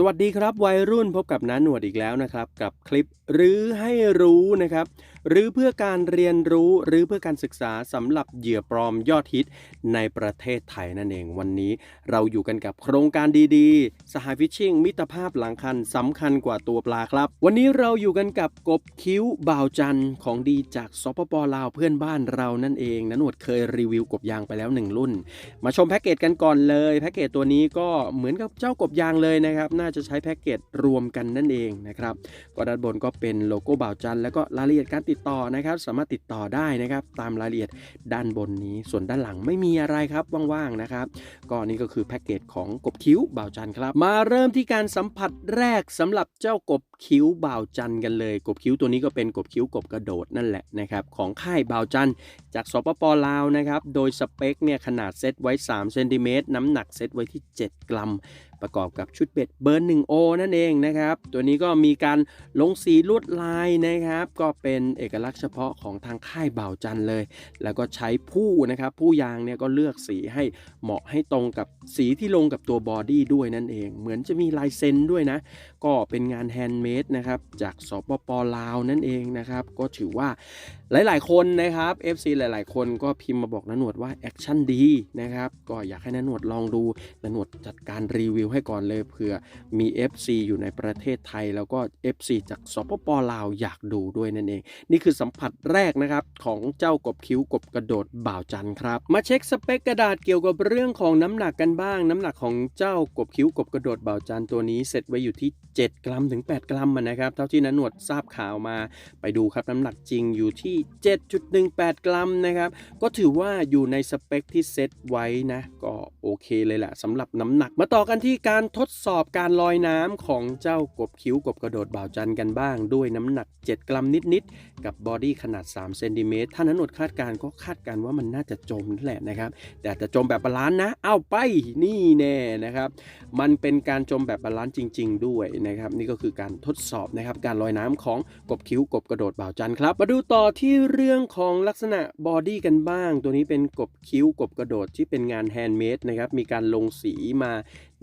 สวัสดีครับวัยรุ่นพบกับน้าหนวดอีกแล้วนะครับ กับคลิปหรือให้รู้นะครับหรือเพื่อการเรียนรู้หรือเพื่อการศึกษาสำหรับเหยื่อปลอมยอดฮิตในประเทศไทยนั่นเองวันนี้ เราอยู่กันกับโครงการดีๆ สหฟิชชิ่งมิตรภาพหลังคันสำคัญกว่าตัวปลาครับ วันนี้เราอยู่กันกับกบคิ้วบ่าวจันของดีจากสปปลาวเพื่อนบ้านเรานั่นเองน้าหนวดเคยรีวิวกบยางไปแล้วหนึ่งรุ่น มาชมแพ็กเกจกันก่อนเลยแพ็กเกจตัวนี้ก็เหมือนกับเจ้ากบยางเลยนะครับน่าจะใช้แพ็กเกจรวมกันนั่นเองนะครับก็ด้านบนก็เป็นโลโก้บ่าวจันแล้วก็รายละเอียดการติดต่อนะครับ สามารถติดต่อได้นะครับ ตามรายละเอียดด้านบนนี้ ส่วนด้านหลังไม่มีอะไรครับว่างๆนะครับก็นี่ก็คือแพ็กเกจของกบคิ้วบ่าวจันครับ มาเริ่มที่การสัมผัสแรกสำหรับเจ้ากบคิ้วบ่าวจันกันเลย กบคิ้วตัวนี้ก็เป็นกบคิ้วกบกระโดดนั่นแหละนะครับของค่ายบ่าวจันจากสปปลาวนะครับโดยสเปคเนี่ยขนาดเซตไว้3เซนติเมตรน้ำหนักเซตไว้ที่ 7 กรัมประกอบกับชุดเบ็ดเบอร์ 1O นั่นเองนะครับ ตัวนี้ก็มีการลงสีลวดลายนะครับ ก็เป็นเอกลักษณ์เฉพาะของทางค่ายบ่าวจันเลย แล้วก็ใช้ผู้นะครับผู้ยางเนี่ยก็เลือกสีให้เหมาะให้ตรงกับสีที่ลงกับตัวบอดี้ด้วยนั่นเอง เหมือนจะมีลายเซ็นด้วยนะ ก็เป็นงานแฮนด์เมดนะครับจากสปปลาวนั่นเองนะครับ ก็ถือว่าหลาย ๆ คนนะครับ FC หลาย ๆ คนก็พิมพ์มาบอกนหนวดว่าแอคชั่นดีนะครับ ก็อยากให้นหนวดลองดูนหนวดจัดการรีวิวให้ก่อนเลยเผื่อมี FC อยู่ในประเทศไทย แล้วก็ FC จากสปปลาวอยากดูด้วยนั่นเอง นี่คือสัมผัสแรกนะครับ ของเจ้ากบคิ้วกบกระโดดบ่าวจันทร์ครับ มาเช็คสเปคกระดาษเกี่ยวกับเรื่องของน้ำหนักกันบ้าง น้ำหนักของเจ้ากบคิ้วกบกระโดดบ่าวจันทร์ตัวนี้เสร็จไว้อยู่ที่ 7 กรัมถึง 8 กรัมนะครับเท่าที่นันหนวดทราบข่าวมาไปดูครับน้ำหนักจริงอยู่ที่ 7.18 กรัมนะครับก็ถือว่าอยู่ในสเปคที่เซตไว้นะก็โอเคเลยแหละสำหรับน้ำหนักมาต่อกันที่การทดสอบการลอยน้ำของเจ้ากบคิ้วกบกระโดดบ่าวจันกันบ้าง ด้วยน้ำหนัก 7 กรัมนิด ๆ กับบอดี้ขนาด3เซนติเมตรถ้านันนวดคาดการก็คาดการว่ามันน่าจะจมนั่นแหละนะครับ แต่จะจมแบบบาลานซ์นะ เอาไปนี่แน่นะครับ มันเป็นการจมแบบบาลานซ์จริง ๆ ด้วยนะครับนี่ก็คือการทดสอบนะครับการลอยน้ำของกบคิ้วกบกระโดดบ่าวจันครับ มาดูต่อที่เรื่องของลักษณะบอดี้กันบ้าง ตัวนี้เป็นกบคิ้วกบกระโดดที่เป็นงานแฮนด์เมดนะครับมีการลงสีมา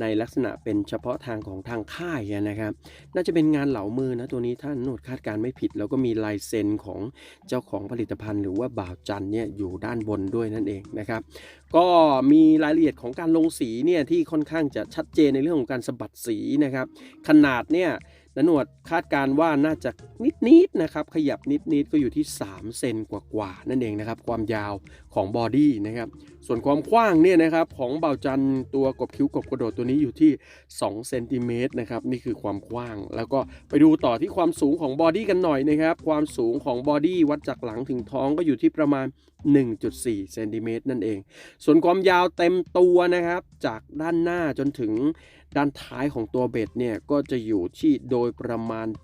ในลักษณะเป็นเฉพาะทางของทางค่ายนะครับ น่าจะเป็นงานเหลามือนะตัวนี้ถ้าโนดคาดการไม่ผิด แล้วก็มีลายเซ็นของเจ้าของผลิตภัณฑ์ หรือว่าบ่าวจันเนี่ยอยู่ด้านบนด้วยนั่นเองนะครับ ก็มีรายละเอียดของการลงสีเนี่ยที่ค่อนข้างจะชัดเจนในเรื่องของการสะบัดสีนะครับ ขนาดเนี่ย นหนวดคาดการว่าน่าจะนิดๆนะครับขยับนิดๆก็อยู่ที่ 3 เซนกว่าๆนั่นเองนะครับความยาวของบอดี้นะครับส่วนความกว้างเนี่ยนะครับของเบาจันตัวกบคิ้วกบกระโดดตัวนี้อยู่ที่2เซนติเมตรนะครับนี่คือความกว้าง แล้วก็ไปดูต่อที่ความสูงของบอดี้กันหน่อยนะครับความสูงของบอดี้วัดจากหลังถึงท้องก็อยู่ที่ประมาณ 1.4เซนติเมตรนั่นเอง ส่วนความยาวเต็มตัวนะครับจากด้านหน้าจนถึง ด้านท้ายของตัวเบ็ดเนี่ยก็จะอยู่ที่โดยประมาณ 7.3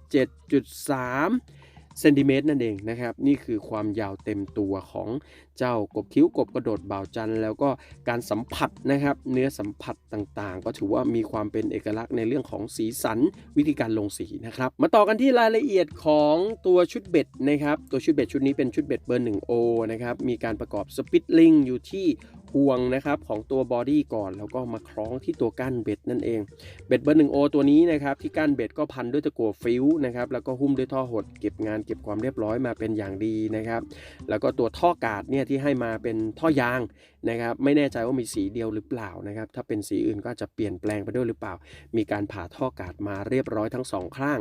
เซนติเมตรนั่นเองนะครับ นี่คือความยาวเต็มตัวของเจ้ากบคิ้วกบกระโดดบ่าวจันแล้วก็การสัมผัสนะครับ เนื้อสัมผัสต่างๆ ก็ถือว่ามีความเป็นเอกลักษณ์ในเรื่องของสีสันวิธีการลงสีนะครับ มาต่อกันที่รายละเอียดของตัวชุดเบ็ดนะครับ ตัวชุดเบ็ดชุดนี้เป็นชุดเบ็ดเบอร์ 1O นะครับมีการประกอบสปิตลิงอยู่ที่ พวงนะครับของตัวบอดี้ก่อน แล้วก็มาคล้องที่ตัวก้านเบ็ดนั่นเอง เบ็ดเบอร์หนึ่งโอตัวนี้นะครับที่ก้านเบ็ดก็พันด้วยตะกั่วฟิวนะครับแล้วก็หุ้มด้วยท่อหดเก็บงานเก็บความเรียบร้อยมาเป็นอย่างดีนะครับ แล้วก็ตัวท่อกาดเนี่ยที่ให้มาเป็นท่อยาง นะครับไม่แน่ใจว่ามีสีเดียวหรือเปล่านะครับถ้าเป็นสีอื่นก็จะเปลี่ยนแปลงไปด้วยหรือเปล่า มีการผ่าท่อกาดมาเรียบร้อยทั้งสองข้าง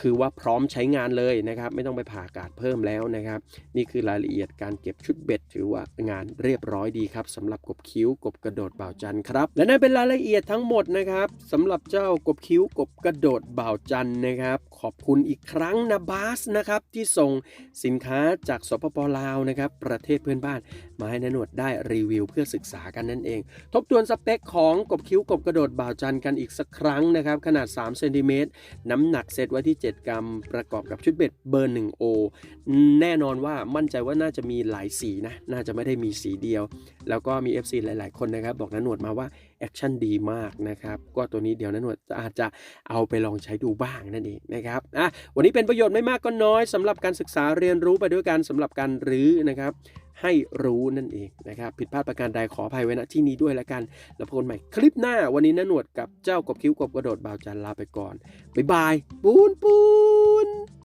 คือว่าพร้อมใช้งานเลยนะครับไม่ต้องไปผ่ากาดเพิ่มแล้วนะครับ นี่คือรายละเอียดการเก็บชุดเบ็ด ถือว่างานเรียบร้อยดีครับสำหรับกบคิ้วกบกระโดดเบาจันครับและนั่นเป็นรายละเอียดทั้งหมดนะครับสำหรับเจ้ากบคิ้วกบกระโดดเบาจันนะครับ ขอบคุณอีกครั้งนะบาสนะครับที่ส่งสินค้าจากสปปลาวนะครับประเทศเพื่อนบ้านมาให้นหนวดได้รีวิวเพื่อศึกษากันนั่นเอง ทบทวนสเปคของกบคิ้วกบกระโดดบ่าวจันทร์กันอีกสักครั้งนะครับ ขนาด3เซนติเมตรน้ำหนักเซตไว้ที่ 7 กรัม ประกอบกับชุดเบ็ดเบอร์ 1O แน่นอนว่ามั่นใจว่าน่าจะมีหลายสีนะ น่าจะไม่ได้มีสีเดียว แล้วก็มี FC หลาย ๆ คนนะครับ บอกนันหนวดมาว่าแอคชั่นดีมากนะครับ ก็ตัวนี้เดี๋ยวนันหนวดอาจจะเอาไปลองใช้ดูบ้างนั่นเองนะครับอะวันนี้เป็นประโยชน์ไม่มากก็น้อยสำหรับการศึกษาเรียนรู้ไปด้วยกันสำหรับการรื้อนะครับ ให้รู้นั่นเองนะครับผิดพลาดประการใดขออภัยไว้ณที่นี้ด้วยแล้วกัน แล้วพบกันใหม่คลิปหน้าวันนี้น้าหนวดกับเจ้ากบคิ้วกบกระโดดบ่าวจันลาไปก่อนบ๊ายบายปูนปูน